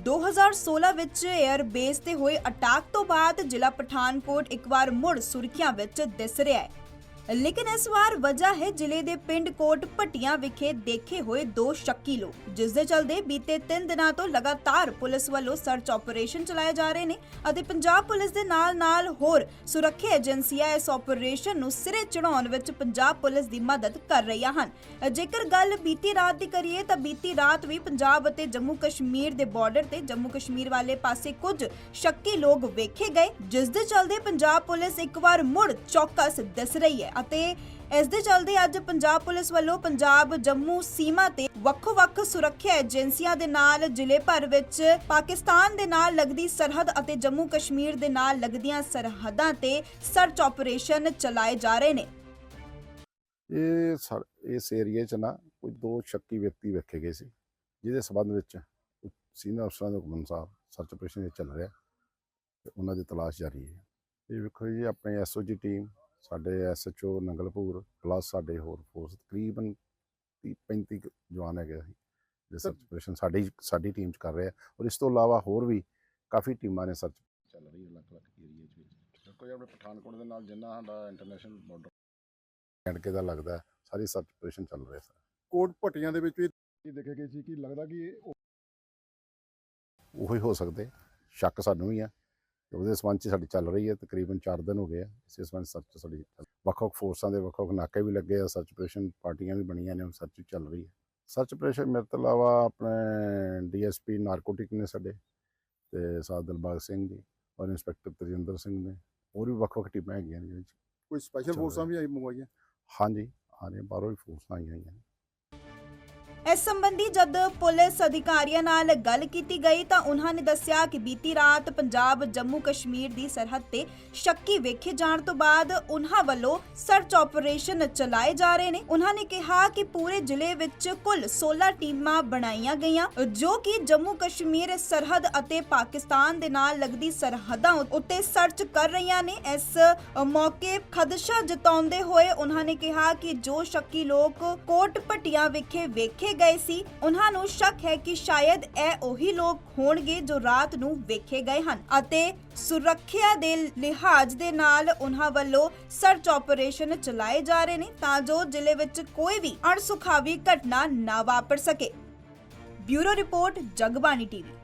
2016 ਵਿੱਚ air base ਤੇ ਹੋਏ ਅਟੈਕ ਤੋਂ ਬਾਅਦ ਜ਼ਿਲ੍ਹਾ ਪਠਾਨਕੋਟ ਇੱਕ ਵਾਰ ਮੁੜ ਸੁਰਖੀਆਂ ਵਿੱਚ ਦਿਸ ਰਿਹਾ ਹੈ। ਲੇਕਿਨ ਇਸ ਵਾਰ ਵਜ੍ਹਾ ਹੈ ਜ਼ਿਲ੍ਹੇ ਦੇ ਪਿੰਡ ਕੋਟ ਭੱਟੀਆਂ ਵਿਖੇ ਦੇਖੇ ਹੋਏ ਦੋ ਸ਼ੱਕੀ ਲੋਕ, ਜਿਸ ਦੇ ਚਲਦੇ ਬੀਤੇ 3 ਦਿਨਾਂ ਤੋਂ ਲਗਾਤਾਰ ਪੁਲਿਸ ਵੱਲੋਂ ਸਰਚ ਆਪਰੇਸ਼ਨ ਚਲਾਏ ਜਾ ਰਹੇ ਨੇ ਅਤੇ ਪੰਜਾਬ ਪੁਲਿਸ ਦੇ ਨਾਲ-ਨਾਲ ਹੋਰ ਸੁਰੱਖਿਆ ਏਜੰਸੀਆਂ ਇਸ ਆਪਰੇਸ਼ਨ ਨੂੰ ਸਿਰੇ ਚੜਾਉਣ ਵਿੱਚ ਪੰਜਾਬ ਪੁਲਿਸ ਦੀ ਮਦਦ ਕਰ ਰਹੀਆਂ ਹਨ। ਜੇਕਰ ਗੱਲ ਬੀਤੀ ਰਾਤ ਦੀ ਕਰੀਏ ਤਾਂ ਬੀਤੀ ਰਾਤ ਵੀ ਪੰਜਾਬ ਅਤੇ ਜੰਮੂ ਕਸ਼ਮੀਰ ਦੇ ਬਾਰਡਰ ਤੇ ਜੰਮੂ ਕਸ਼ਮੀਰ ਵਾਲੇ ਪਾਸੇ ਕੁਝ ਸ਼ੱਕੀ ਲੋਕ ਵੇਖੇ ਗਏ, ਜਿਸ ਦੇ ਚਲਦੇ ਪੰਜਾਬ ਪੁਲਿਸ ਇੱਕ ਵਾਰ ਮੁੜ ਚੌਕਸ ਦਿਸ ਰਹੀ ਹੈ। ਅਤੇ ਇਸ ਦੇ ਚਲਦੇ ਅੱਜ ਪੰਜਾਬ ਪੁਲਿਸ ਵੱਲੋਂ ਪੰਜਾਬ ਜੰਮੂ ਸੀਮਾ ਤੇ ਵੱਖੋ-ਵੱਖ ਸੁਰੱਖਿਆ ਏਜੰਸੀਆਂ ਦੇ ਨਾਲ, ਜ਼ਿਲ੍ਹੇ ਭਰ ਵਿੱਚ ਪਾਕਿਸਤਾਨ ਦੇ ਨਾਲ ਲੱਗਦੀ ਸਰਹੱਦ ਅਤੇ ਜੰਮੂ ਕਸ਼ਮੀਰ ਦੇ ਨਾਲ ਲੱਗਦੀਆਂ ਸਰਹੱਦਾਂ ਤੇ ਸਰਚ ਆਪਰੇਸ਼ਨ ਚਲਾਏ ਜਾ ਰਹੇ ਨੇ। ਇਹ ਸਰ, ਇਸ ਏਰੀਏ 'ਚ ਨਾ ਕੋਈ ਦੋ ਸ਼ੱਕੀ ਵਿਅਕਤੀ ਵੇਖੇ ਗਏ ਸੀ, ਜਿਹਦੇ ਸਬੰਧ ਵਿੱਚ ਸੀਨੀਅਰ ਅਫਸਰਾਂ ਦੇ ਹੁਕਮ ਅਨੁਸਾਰ ਸਰਚ ਆਪਰੇਸ਼ਨ ਇਹ ਚੱਲ ਰਿਹਾ ਤੇ ਉਹਨਾਂ ਦੀ ਤਲਾਸ਼ ਜਾਰੀ ਹੈ। ਇਹ ਵੇਖੋ ਜੀ, ਆਪਣੇ ਐਸਓਜੀ ਟੀਮ ਸਾਡੇ ਐਸਐਚਓ ਨੰਗਲਪੁਰ ਪਲੱਸ ਸਾਡੇ ਹੋਰ ਫੋਰਸ ਤਕਰੀਬਨ 30 35 ਕੁ ਜਵਾਨ ਹੈਗੇ ਅਸੀਂ ਜੇ ਸਰਚ ਆਪਰੇਸ਼ਨ ਸਾਡੀ ਸਾਡੀ ਟੀਮ 'ਚ ਕਰ ਰਹੇ ਔਰ ਇਸ ਤੋਂ ਇਲਾਵਾ ਹੋਰ ਵੀ ਕਾਫੀ ਟੀਮਾਂ ਨੇ ਸਰਚ ਚੱਲ ਰਹੀ ਹੈ ਅਲੱਗ-ਅਲੱਗ ਵਿੱਚ। ਦੇਖੋ ਜੀ ਆਪਣੇ ਪਠਾਨਕੋਟ ਦੇ ਨਾਲ ਜਿੰਨਾ ਸਾਡਾ ਇੰਟਰਨੈਸ਼ਨਲ ਬਾਰਡਰ ਐਂਡਕੇ ਦਾ ਲੱਗਦਾ ਸਾਰੀ ਸਰਚ ਆਪਰੇਸ਼ਨ ਚੱਲ ਰਿਹਾ ਸਰ। ਕੋਟ ਭੱਟੀਆਂ ਦੇ ਵਿੱਚ ਵੀ ਇਹ ਦੇਖੇ ਗਏ ਸੀ ਕਿ ਲੱਗਦਾ ਕਿ ਇਹ ਉਹ- ਹੋ ਸਕਦੇ ਸ਼ੱਕ ਸਾਨੂੰ ਵੀ ਆ। ਉਹਦੇ ਸੰਬੰਧ 'ਚ ਸਾਡੀ ਚੱਲ ਰਹੀ ਹੈ ਤਕਰੀਬਨ 4 ਦਿਨ ਹੋ ਗਏ ਆ ਇਸੇ ਸੰਬੰਧ ਸਰਚ ਸਾਡੀ ਚੱਲ- ਵੱਖ-ਵੱਖ ਫੋਰਸਾਂ ਦੇ ਵੱਖ-ਵੱਖ ਨਾਕੇ ਵੀ ਲੱਗੇ ਆ ਸਰਚ ਆਪਰੇਸ਼ਨ ਪਾਰਟੀਆਂ ਵੀ ਬਣੀਆਂ ਨੇ ਸਰਚ ਵੀ ਚੱਲ ਰਹੀ ਹੈ। ਸਰਚ ਆਪਰੇਸ਼ਨ ਮੇਰੇ ਤੋਂ ਇਲਾਵਾ ਆਪਣੇ ਡੀਐਸਪੀ ਨਾਰਕੋਟਿਕ ਨੇ ਸਾਡੇ ਤੇ ਸਾਧ ਦਿਲਬਾਗ ਸਿੰਘ ਜੀ ਔਰ ਇੰਸਪੈਕਟਰ ਤਜਿੰਦਰ ਸਿੰਘ ਨੇ ਹੋਰ ਵੀ ਵੱਖ-ਵੱਖ ਟੀਮਾਂ ਹੈਗੀਆਂ ਨੇ ਜਿਹਦੇ ਕੋਈ ਸਪੈਸ਼ਲ ਫੋਰਸਾਂ ਵੀ ਆਈ ਮੰਗਵਾਈਆਂ? ਹਾਂਜੀ ਆ ਰਹੇ ਬਾਹਰੋਂ ਵੀ ਫੋਰਸਾਂ ਆਈਆਂ ਹੋਈਆਂ ਨੇ। ਇਸ ਸੰਬੰਧੀ ਜਦ ਪੁਲਿਸ ਅਧਿਕਾਰੀਆਂ ਨਾਲ ਗੱਲ ਕੀਤੀ ਗਈ ਤਾਂ ਉਹਨਾਂ ਨੇ ਦੱਸਿਆ ਕਿ ਬੀਤੀ ਰਾਤ ਪੰਜਾਬ ਜੰਮੂ ਕਸ਼ਮੀਰ ਦੀ ਸਰਹੱਦ ਤੇ ਸ਼ੱਕੀ ਵੇਖੇ ਜਾਣ ਤੋਂ ਬਾਅਦ ਉਹਨਾਂ ਵੱਲੋਂ ਸਰਚ ਆਪਰੇਸ਼ਨ ਚਲਾਏ ਜਾ ਰਹੇ ਨੇ। ਉਹਨਾਂ ਨੇ ਕਿਹਾ ਕਿ ਪੂਰੇ ਜ਼ਿਲ੍ਹੇ ਵਿੱਚ ਕੁੱਲ 16 ਟੀਮਾਂ ਬਣਾਈਆਂ ਗਈਆਂ, ਜੋ ਕਿ ਜੰਮੂ ਕਸ਼ਮੀਰ ਸਰਹੱਦ ਅਤੇ ਪਾਕਿਸਤਾਨ ਦੇ ਨਾਲ ਲੱਗਦੀ ਸਰਹੱਦਾਂ ਉੱਤੇ ਸਰਚ ਕਰ ਰਹੀਆਂ ਨੇ। ਇਸ ਮੌਕੇ ਖਦਸ਼ਾ ਜਤਾਉਂਦੇ ਹੋਏ ਉਹਨਾਂ ਨੇ ਕਿਹਾ ਕਿ ਜੋ ਸ਼ੱਕੀ ਲੋਕ ਕੋਟ ਭੱਟੀਆਂ ਵਿਖੇ ਵੇਖੇ ਵੇਖੇ ਗਏ ਸੀ, ਉਹਨਾਂ ਨੂੰ ਸ਼ੱਕ ਹੈ ਕਿ ਸ਼ਾਇਦ ਇਹ ਉਹੀ ਲੋਕ ਹੋਣਗੇ ਜੋ ਰਾਤ ਨੂੰ ਵੇਖੇ ਗਏ ਹਨ ਅਤੇ ਸੁਰੱਖਿਆ ਦੇ ਲਿਹਾਜ਼ ਦੇ ਨਾਲ ਉਹਨਾਂ ਵੱਲੋਂ ਸਰਚ ਆਪਰੇਸ਼ਨ ਚਲਾਏ ਜਾ ਰਹੇ ਨੇ ਤਾਂ ਜੋ ਜ਼ਿਲ੍ਹੇ ਵਿੱਚ ਕੋਈ ਵੀ ਅਣਸੁਖਾਵੀ ਘਟਨਾ ਨਾ ਵਾਪਰ ਸਕੇ। Bureau report, Jagbani TV.